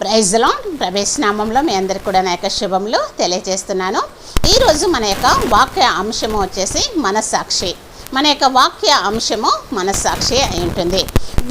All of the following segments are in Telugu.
ప్రైజ్లో ప్రవేశనామంలో మీ అందరికి కూడా నా యొక్క శుభములు తెలియజేస్తున్నాను. ఈరోజు మన యొక్క వాక్య అంశము వచ్చేసి మనసాక్షి మన యొక్క వాక్య అంశము మనస్సాక్షి అయి ఉంటుంది.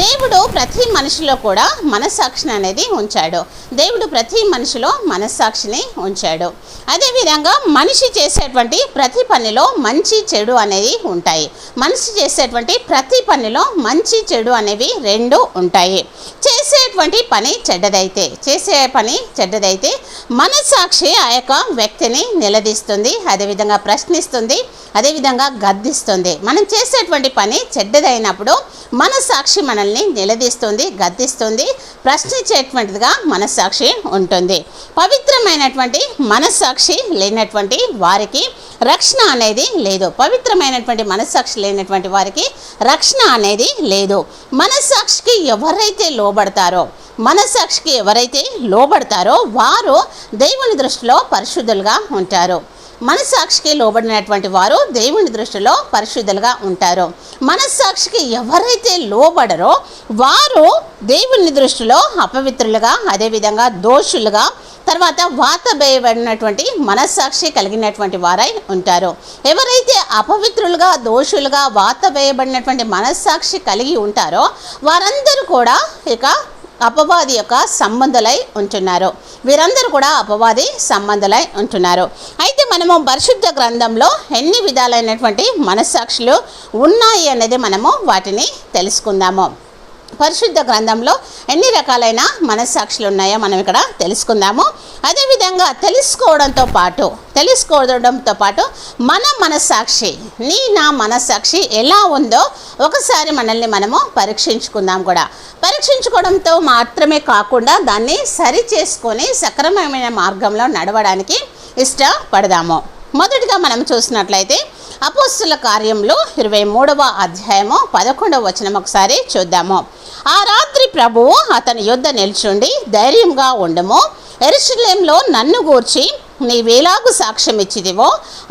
దేవుడు ప్రతి మనిషిలో కూడా మనస్సాక్షిని అనేది ఉంచాడు. దేవుడు ప్రతి మనిషిలో మనస్సాక్షిని ఉంచాడు. అదేవిధంగా మనిషి చేసేటువంటి ప్రతి పనిలో మంచి చెడు అనేది ఉంటాయి. మనిషి చేసేటువంటి ప్రతి పనిలో మంచి చెడు అనేవి రెండు ఉంటాయి. చేసేటువంటి పని చెడ్డదైతే చేసే పని చెడ్డదైతే మనస్సాక్షి ఆ యొక్క వ్యక్తిని నిలదీస్తుంది అదేవిధంగా ప్రశ్నిస్తుంది అదేవిధంగా గద్దిస్తుంది. మనం చేసేటువంటి పని చెడ్డదైనప్పుడు మనస్సాక్షి మనల్ని నిలదీస్తుంది గద్దిస్తుంది ప్రశ్నించేటువంటిదిగా మనస్సాక్షి ఉంటుంది. పవిత్రమైనటువంటి మనస్సాక్షి లేనటువంటి వారికి రక్షణ అనేది లేదు. పవిత్రమైనటువంటి మనస్సాక్షి లేనటువంటి వారికి రక్షణ అనేది లేదు. మనస్సాక్షికి ఎవరైతే లోబడతారో మనస్సాక్షికి ఎవరైతే లోబడతారో వారు దేవుని దృష్టిలో పరిశుద్ధులుగా ఉంటారు. మనస్సాక్షికి లోబడినటువంటి వారు దేవుని దృష్టిలో పరిశుద్ధులుగా ఉంటారు. మనస్సాక్షికి ఎవరైతే లోబడరో వారు దేవుని దృష్టిలో అపవిత్రులుగా అదేవిధంగా దోషులుగా తర్వాత వాతబేయబడినటువంటి మనస్సాక్షి కలిగినటువంటి వారై ఉంటారు. ఎవరైతే అపవిత్రులుగా దోషులుగా వాతబేయబడినటువంటి మనస్సాక్షి కలిగి ఉంటారో వారందరూ కూడా ఇక అపవాది యొక్క సంబంధులై ఉంటున్నారు. వీరందరూ కూడా అపవాది సంబంధులై ఉంటున్నారు. అయితే మనము పరిశుద్ధ గ్రంథంలో ఎన్ని విధాలైనటువంటి మనస్సాక్షులు ఉన్నాయి అనేది మనము వాటిని తెలుసుకుందాము. పరిశుద్ధ గ్రంథంలో ఎన్ని రకాలైన మనస్సాక్షులు ఉన్నాయో మనం ఇక్కడ తెలుసుకుందాము. అదేవిధంగా తెలుసుకోవడంతో పాటు తెలుసుకోవడంతో పాటు మన మనస్సాక్షి నీ నా మనస్సాక్షి ఎలా ఉందో ఒకసారి మనల్ని మనము పరీక్షించుకుందాం కూడా. పరీక్షించుకోవడంతో మాత్రమే కాకుండా దాన్ని సరి చేసుకొని సక్రమమైన మార్గంలో నడవడానికి ఇష్టపడదాము. మొదటిగా మనం చూసినట్లయితే అపోస్తుల కార్యంలో ఇరవై మూడవ అధ్యాయము పదకొండవ వచనం ఒకసారి చూద్దాము. ఆ రాత్రి ప్రభువు అతని యుద్ధ నిల్చుండి ధైర్యంగా ఉండము. ఎరుషులేంలో నన్ను గూర్చి నీవేలాగు సాక్ష్యం ఇచ్చిదివో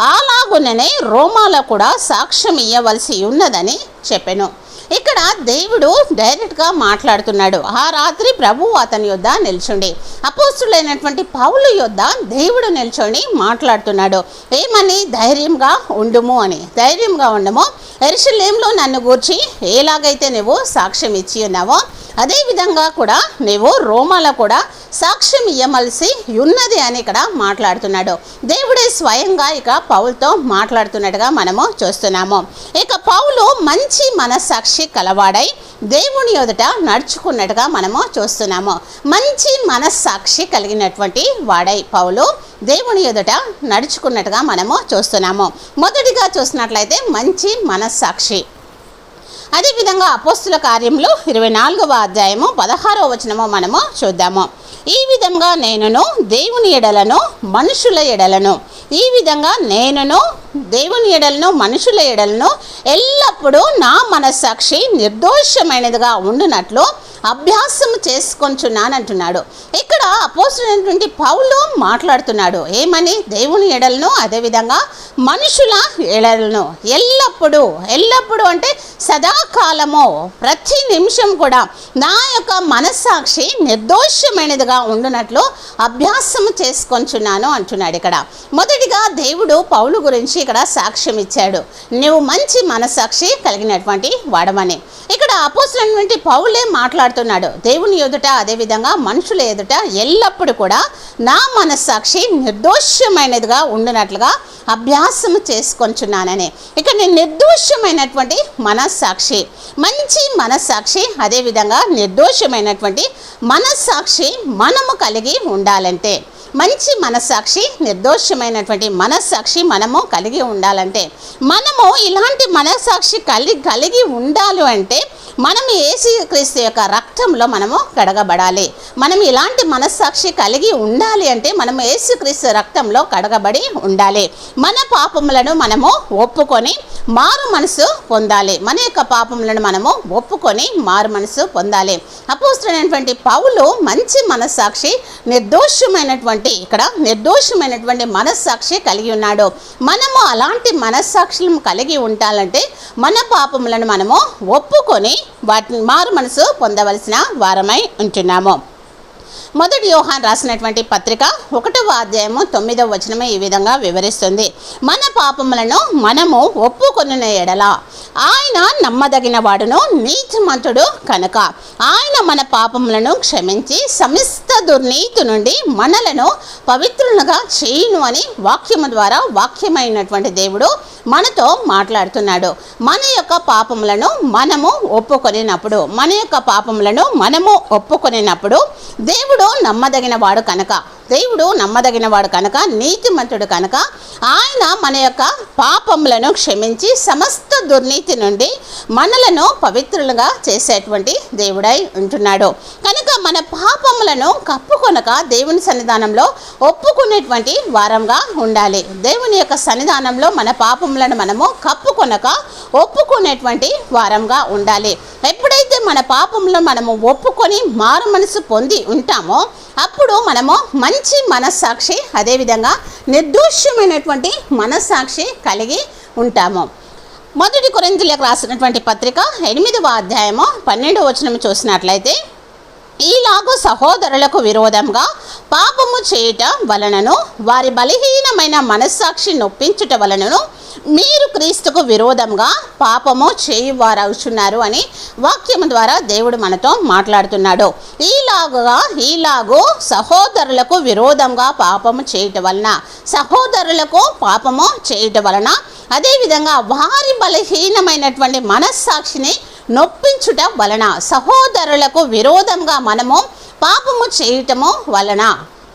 అలాగుననే రోమాలో కూడా సాక్ష్యం ఇయ్యవలసి ఉన్నదని చెప్పెను. ఇక్కడ దేవుడు డైరెక్ట్గా మాట్లాడుతున్నాడు. ఆ రాత్రి ప్రభువు అతని యొద్ద నిల్చుండి. అపోస్తులైనటువంటి పౌలు యొద్ద దేవుడు నిల్చొని మాట్లాడుతున్నాడు. ఏమని? ధైర్యంగా ఉండుము అని. ధైర్యంగా ఉండము. ఎరుషలేంలో నన్ను గూర్చి ఎలాగైతే నువ్వు సాక్ష్యం ఇచ్చి ఉన్నావో అదేవిధంగా కూడా నీవు రోమాలో కూడా సాక్ష్యం ఇయ్యమలిసి ఉన్నది అని ఇక్కడ మాట్లాడుతున్నాడు. దేవుడే స్వయంగా ఇక పౌలతో మాట్లాడుతున్నట్టుగా మనము చూస్తున్నాము. ఇక పౌలు మంచి మనస్సాక్షి కలవాడై దేవుని ఎదుట నడుచుకున్నట్టుగా మనము చూస్తున్నాము. మంచి మనస్సాక్షి కలిగినటువంటి వాడై పౌలు దేవుని ఎదుట నడుచుకున్నట్టుగా మనము చూస్తున్నాము. మొదటిగా చూసినట్లయితే మంచి మనస్సాక్షి అదేవిధంగా అపోస్తుల కార్యంలో ఇరవై నాలుగవ అధ్యాయము పదహారవ వచనము మనము చూద్దాము. ఈ విధంగా నేనును దేవుని ఎడలను మనుషుల ఎడలను. ఈ విధంగా నేనును దేవుని ఎడలను మనుషుల ఎడలను ఎల్లప్పుడూ నా మనస్సాక్షి నిర్దోషమైనదిగా ఉండునట్లు అభ్యాసం చేసుకొంచున్నానంటున్నాడు. ఇక్కడ అపోసినటువంటి పౌలు మాట్లాడుతున్నాడు. ఏమని? దేవుని ఎడలను అదేవిధంగా మనుషుల ఎడలను. ఎల్లప్పుడూ ఎల్లప్పుడూ అంటే సదాకాలము ప్రతి నిమిషం కూడా నా యొక్క మనస్సాక్షి నిర్దోషమైనదిగా ఉండునట్లు అభ్యాసము చేసుకొంచున్నాను అంటున్నాడు ఇక్కడ. మొదటి మొదటిగా దేవుడు పౌలు గురించి ఇక్కడ సాక్ష్యం ఇచ్చాడు. నువ్వు మంచి మనస్సాక్షి కలిగినటువంటి వాడమని ఇక్కడ అపోసినటువంటి పౌలే మాట్లాడుతున్నాడు. దేవుని ఎదుట అదేవిధంగా మనుషుల ఎదుట ఎల్లప్పుడూ కూడా నా మనస్సాక్షి నిర్దోషమైనదిగా ఉండినట్లుగా అభ్యాసం చేసుకొంచున్నానని. ఇక నేను నిర్దోషమైనటువంటి మనస్సాక్షి మంచి మనస్సాక్షి అదేవిధంగా నిర్దోషమైనటువంటి మనస్సాక్షి మనము కలిగి ఉండాలంటే. మంచి మనస్సాక్షి నిర్దోషమైనటువంటి మనస్సాక్షి మనము కలిగి ఉండాలంటే మనము ఇలాంటి మనస్సాక్షి కలిగి కలిగి ఉండాలి అంటే మనం ఏసుక్రీస్తు యొక్క రక్తంలో మనము కడగబడాలి. మనం ఇలాంటి మనస్సాక్షి కలిగి ఉండాలి అంటే మనం ఏసుక్రీస్తు రక్తంలో కడగబడి ఉండాలి. మన పాపములను మనము ఒప్పుకొని మారు మనసు పొందాలి. మన యొక్క పాపములను మనము ఒప్పుకొని మారు మనసు పొందాలి. అపోస్తున్నటువంటి పౌలు మంచి మనస్సాక్షి నిర్దోషమైనటువంటి ఇక్కడ నిర్దోషమైనటువంటి మనస్సాక్షి కలిగి ఉన్నాడు. మనము అలాంటి మనస్సాక్షులను కలిగి ఉండాలంటే మన పాపములను మనము ఒప్పుకొని వాటిని మారు మనసు పొందవలసిన వారమై ఉంటున్నాము. మొదటి యోహాన్ రాసినటువంటి పత్రిక ఒకటవ అధ్యాయము తొమ్మిదవ వచనమే ఈ విధంగా వివరిస్తుంది. మన పాపములను మనము ఒప్పుకొనిన ఎడల ఆయన నమ్మదగిన వాడును నీతిమంతుడు కనుక. ఆయన మన పాపములను క్షమించి సమస్త దుర్నీతి నుండి మనలను పవిత్రులుగా చేయును అని వాక్యము ద్వారా వాక్యమైనటువంటి దేవుడు మనతో మాట్లాడుతున్నాడు. మన యొక్క పాపములను మనము ఒప్పుకొనినప్పుడు మన యొక్క పాపములను మనము ఒప్పుకొనినప్పుడు దేవుడు నమ్మదగిన వాడు కనుక. దేవుడు నమ్మదగినవాడు కనుక నీతిమంతుడు కనుక ఆయన మన యొక్క పాపములను క్షమించి సమస్త దుర్నీతి నుండి మనలను పవిత్రులుగా చేసేటువంటి దేవుడై ఉంటున్నాడు. కనుక మన పాపములను కప్పుకొనక దేవుని సన్నిధానంలో ఒప్పుకునేటువంటి వారంగా ఉండాలి. దేవుని యొక్క సన్నిధానంలో మన పాపములను మనము కప్పుకొనక ఒప్పుకునేటువంటి వారంగా ఉండాలి. ఎప్పుడైతే మన పాపములను మనము ఒప్పుకొని మారు మనసు పొంది ఉంటామో అప్పుడు మనము మంచి మంచి మనస్సాక్షి అదేవిధంగా నిర్దోషమైనటువంటి మనస్సాక్షి కలిగి ఉంటాము. మొదటి కొరింతలకు రాసినటువంటి పత్రిక ఎనిమిదవ అధ్యాయము పన్నెండవ వచనం చూసినట్లయితే ఈలాగు సహోదరులకు విరోధంగా పాపము చేయుట వలనను వారి బలహీనమైన మనస్సాక్షి నొప్పించుట వలనను మీరు క్రీస్తుకు విరోధంగా పాపము చేయువారవుచున్నారు అని వాక్యము ద్వారా దేవుడు మనతో మాట్లాడుతున్నాడు. ఈలాగుగా ఈలాగు సహోదరులకు విరోధంగా పాపము చేయటం వలన సహోదరులకు పాపము చేయటం వలన అదేవిధంగా వారి బలహీనమైనటువంటి మనస్సాక్షిని నొప్పించుట వలన సహోదరులకు విరోధంగా మనము పాపము చేయటము వలన.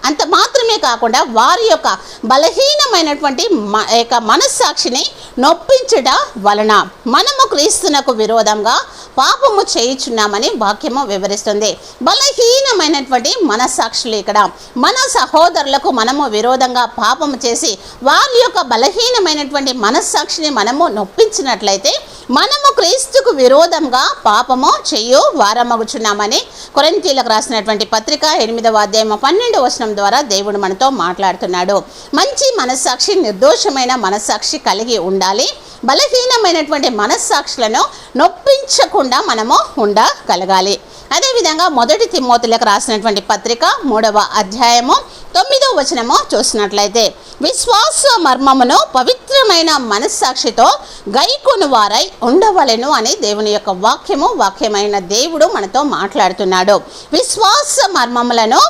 అంత మాత్రమే కాకుండా వారి యొక్క బలహీనమైనటువంటి మ యొక్క మనస్సాక్షిని నొప్పించుట వలన మనము క్రీస్తునకు విరోధంగా పాపము చేయుచున్నామని వాక్యము వివరిస్తుంది. బలహీనమైనటువంటి మనస్సాక్షులు ఇక్కడ. మన సహోదరులకు మనము విరోధంగా పాపము చేసి వారి యొక్క బలహీనమైనటువంటి మనస్సాక్షిని మనము నొప్పించినట్లయితే మనము క్రీస్తుకు విరోధంగా పాపము చేయు వారమగుచున్నామని కొరంతీలకు రాసినటువంటి పత్రిక ఎనిమిదవ అధ్యాయం పన్నెండు వచనం ద్వారా దేవుడు మనతో మాట్లాడుతున్నాడు. మంచి మనస్సాక్షి నిర్దోషమైన మనస్సాక్షి కలిగి ఉండాలి. బలహీనమైనటువంటి మనస్సాక్షులను నొప్పించకుండా మనము ఉండగలగాలి. అదేవిధంగా మొదటి తిమ్మోతులకు రాసినటువంటి పత్రిక మూడవ అధ్యాయము తొమ్మిదో వచనము చూసినట్లయితే విశ్వాస మర్మమును పవిత్రమైన మనస్సాక్షితో గైకొను వారై ఉండవలెను అని దేవుని యొక్క వాక్యము వాక్యమైన దేవుడు మనతో మాట్లాడుతున్నాడు. విశ్వాస మర్మములను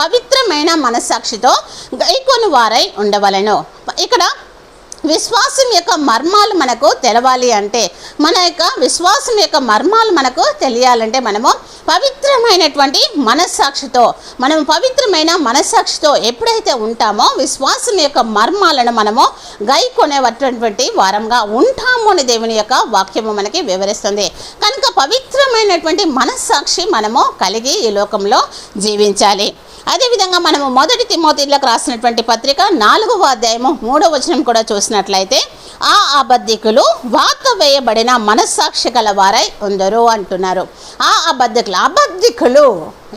పవిత్రమైన మనస్సాక్షితో గైకొని వారై ఉండవలెను. ఇక్కడ విశ్వాసం యొక్క మర్మాలు మనకు తెలవాలి అంటే మన యొక్క విశ్వాసం యొక్క మర్మాలు మనకు తెలియాలంటే మనము పవిత్రమైనటువంటి మనస్సాక్షితో మనం పవిత్రమైన మనస్సాక్షితో ఎప్పుడైతే ఉంటామో విశ్వాసం యొక్క మర్మాలను మనము గైకొనేటటువంటి వారంగా ఉంటాము అని దేవుని యొక్క వాక్యము మనకి వివరిస్తుంది. కనుక పవిత్రమైనటువంటి మనస్సాక్షి మనము కలిగి ఈ లోకంలో జీవించాలి. అదేవిధంగా మనము మొదటి తిమోతిలకు రాసినటువంటి పత్రిక నాలుగవ అధ్యాయము మూడవ వచనం కూడా చూసినట్లయితే ఆ అబద్ధికులు వాత వేయబడిన మనస్సాక్షి గల వారై ఉందరు అంటున్నారు. ఆ అబద్ధికులు అబద్ధికులు!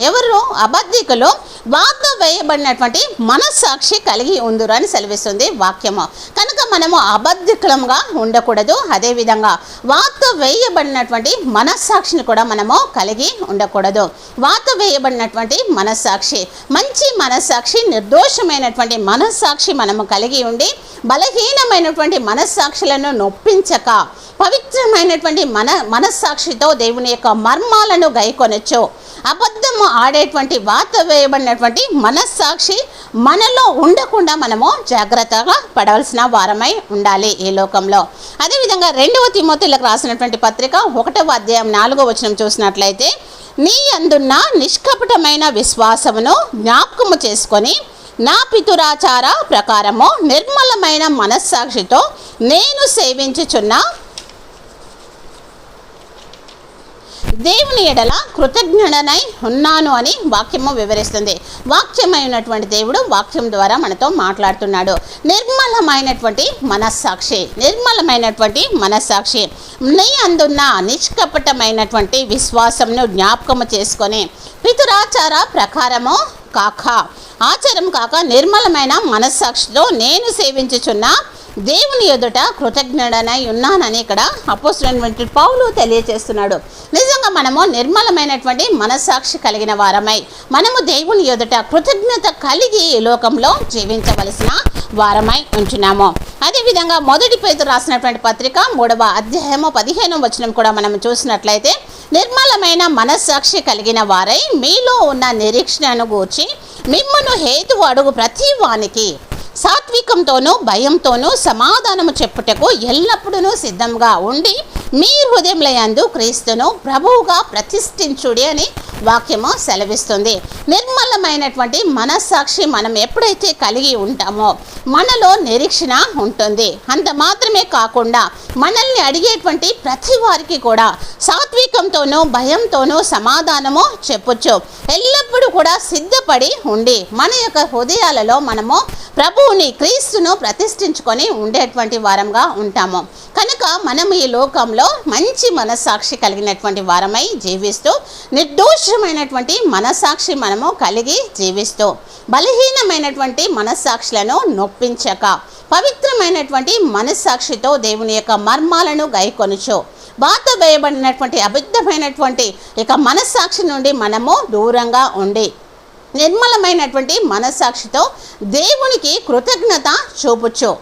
ఎవరు అబద్ధికులు? వాత వేయబడినటువంటి మనస్సాక్షి కలిగి ఉందురు అని సెలవిస్తుంది వాక్యము. కనుక మనము అబద్ధికులంగా ఉండకూడదు. అదేవిధంగా వాత వేయబడినటువంటి మనస్సాక్షిని కూడా మనము కలిగి ఉండకూడదు. వాత వేయబడినటువంటి మనస్సాక్షి మంచి మనస్సాక్షి నిర్దోషమైనటువంటి మనస్సాక్షి మనము కలిగి ఉండి బలహీనమైనటువంటి మనస్సాక్షులను నొప్పించక పవిత్రమైనటువంటి మన మనస్సాక్షితో దేవుని యొక్క మర్మాలను గైకొనొచ్చు. అబద్ధము ఆడేటువంటి వాత వేయబడినటువంటి మనస్సాక్షి మనలో ఉండకుండా మనము జాగ్రత్తగా పడవలసిన వారమై ఉండాలి ఈ లోకంలో. అదేవిధంగా రెండవ తిమోతులకు రాసినటువంటి పత్రిక ఒకటవ అధ్యాయం నాలుగో వచనం చూసినట్లయితే నీ అందున్న నిష్కపటమైన విశ్వాసమును జ్ఞాపకము చేసుకొని నా పితురాచార ప్రకారము నిర్మలమైన మనస్సాక్షితో నేను సేవించుచున్న దేవుని ఎడల కృతజ్ఞుడనై ఉన్నాను అని వాక్యము వివరిస్తుంది. వాక్యమైనటువంటి దేవుడు వాక్యం ద్వారా మనతో మాట్లాడుతున్నాడు. నిర్మలమైనటువంటి మనస్సాక్షి నిర్మలమైనటువంటి మనస్సాక్షి నీ అందున్న నిష్కపటమైనటువంటి విశ్వాసంను జ్ఞాపకము చేసుకొని పితురాచార ప్రకారము కాక ఆచారం కాక నిర్మలమైన మనస్సాక్షితో నేను సేవించుచున్న దేవుని ఎదుట కృతజ్ఞుడనై ఉన్నానని ఇక్కడ అపోసినటువంటి పౌలు తెలియజేస్తున్నాడు. నిజంగా మనము నిర్మలమైనటువంటి మనస్సాక్షి కలిగిన వారమై మనము దేవుని ఎదుట కృతజ్ఞత కలిగి ఈ లోకంలో జీవించవలసిన వారమై ఉంచున్నాము అదేవిధంగా మొదటి పేరు రాసినటువంటి పత్రిక మూడవ అధ్యాయము పదిహేను వచనం కూడా మనం చూసినట్లయితే నిర్మలమైన మనస్సాక్షి కలిగిన వారై మీలో ఉన్న నిరీక్షణను గూర్చి మిమ్మను హేతు అడుగు ప్రతి వానికి సాత్వికంతోనూ భయంతోనూ సమాధానము చెప్పుటకు ఎల్లప్పుడూ సిద్ధంగా ఉండి మీ హృదయములయందు క్రీస్తును ప్రభువుగా ప్రతిష్ఠించుడి అని వాక్యము సెలవిస్తుంది. నిర్మలమైనటువంటి మనస్సాక్షి మనం ఎప్పుడైతే కలిగి ఉంటామో మనలో నిరీక్షణ ఉంటుంది. అంత మాత్రమే కాకుండా మనల్ని అడిగేటువంటి ప్రతి వారికి కూడా సాత్వికంతోనూ భయంతోనూ సమాధానము చెప్పొచ్చు ఎల్లప్పుడూ కూడా సిద్ధపడి ఉండి మన యొక్క హృదయాలలో మనము ప్రభువుని క్రీస్తును ప్రతిష్ఠించుకొని ఉండేటువంటి వారంగా ఉంటాము. కనుక మనం ఈ లోకంలో మంచి మనస్సాక్షి కలిగినటువంటి వారమై జీవిస్తూ నిర్దోష నిర్దోషమైనటువంటి మనస్సాక్షి మనము కలిగి జీవిస్తూ బలహీనమైనటువంటి మనస్సాక్షులను నొప్పించక పవిత్రమైనటువంటి మనస్సాక్షితో దేవుని యొక్క మర్మాలను గైకొనుచు బాత వేయబడినటువంటి అబద్ధమైనటువంటి ఇక మనస్సాక్షి నుండి మనము దూరంగా ఉండి నిర్మలమైనటువంటి మనస్సాక్షితో దేవునికి కృతజ్ఞత చూపుచు.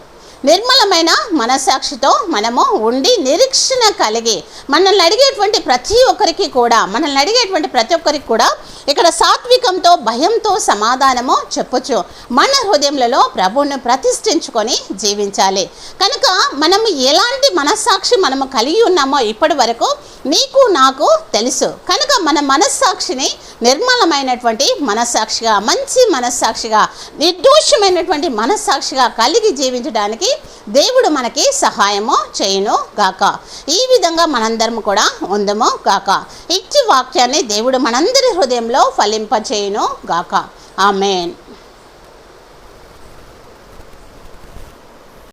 నిర్మలమైన మనస్సాక్షితో మనము ఉండి నిరీక్షణ కలిగి మనల్ని అడిగేటువంటి ప్రతి ఒక్కరికి కూడా మనల్ని అడిగేటువంటి ప్రతి ఒక్కరికి కూడా ఇక్కడ సాత్వికంతో భయంతో సమాధానము చెప్పొచ్చు మన హృదయంలో ప్రభువుని ప్రతిష్ఠించుకొని జీవించాలి. కనుక మనము ఎలాంటి మనస్సాక్షి మనము కలిగి ఉన్నామో ఇప్పటి వరకు నీకు నాకు తెలుసు. కనుక మన మనస్సాక్షిని నిర్మలమైనటువంటి మనస్సాక్షిగా మంచి మనస్సాక్షిగా నిర్దోషమైనటువంటి మనస్సాక్షిగా కలిగి జీవించడానికి దేవుడు మనకి సహాయము చేయను గాక. ఈ విధంగా మనందరం కూడా ఉందము గాక. ఇచ్చి వాక్యాన్ని దేవుడు మనందరి హృదయంలో ఫలింపచేయును గాక. ఆమెన్.